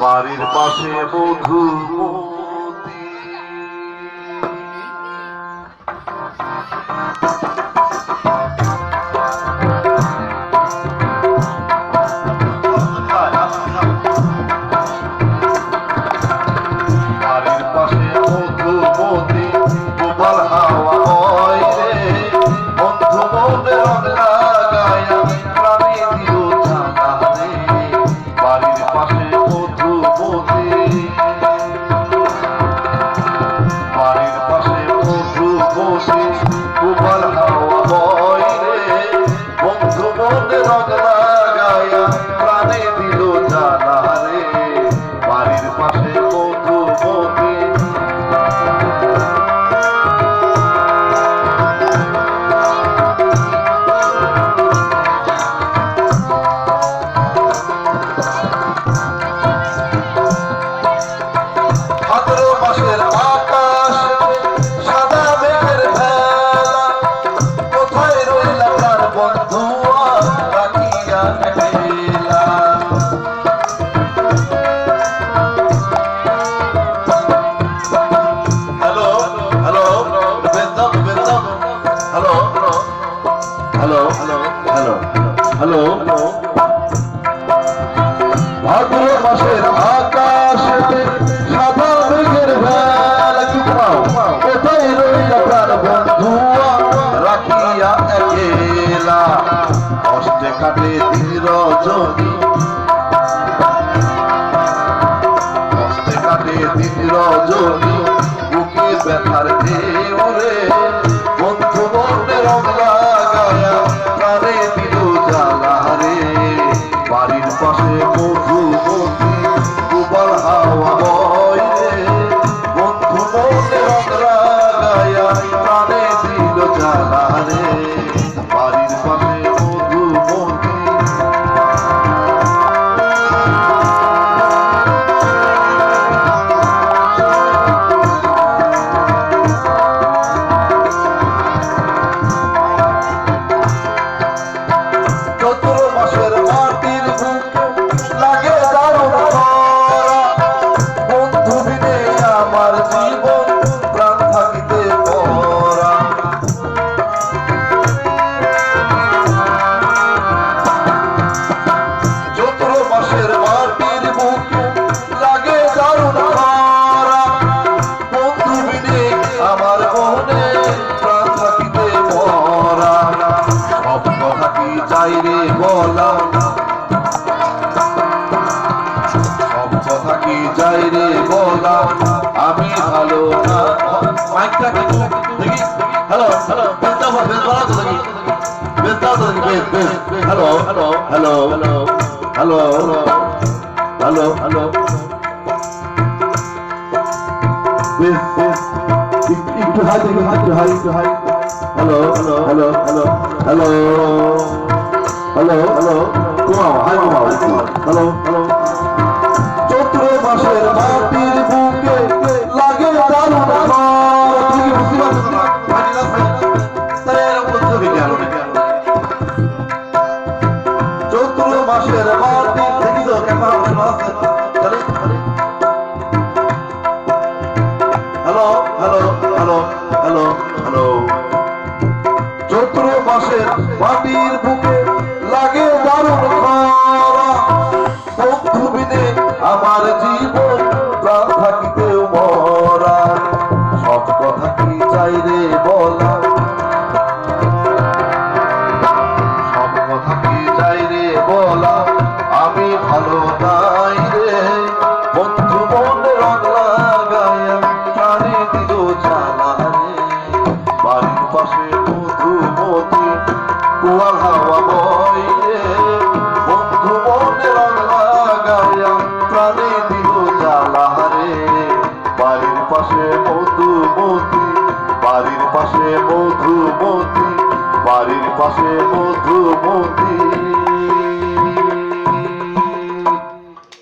বাড়ির পাশে বধু হইয়া একেলা। কষ্টে কাটে দিন রজনী কষ্টে কাটে দিন রজনী বুকে ব্যথার ঢেলা বুক hello hello hello hello hello hello একটু হাই দেখুন একটু হাই একটু high hello hello hello hello hello hello hello Kumaon high কুমাও হ্যালো হ্যালো মাটির বুকে লাগে দারুণ খরা বন্ধু বিনে আমার জীবন পাশে মধুমতি বাড়ির পাশে মধুমতি।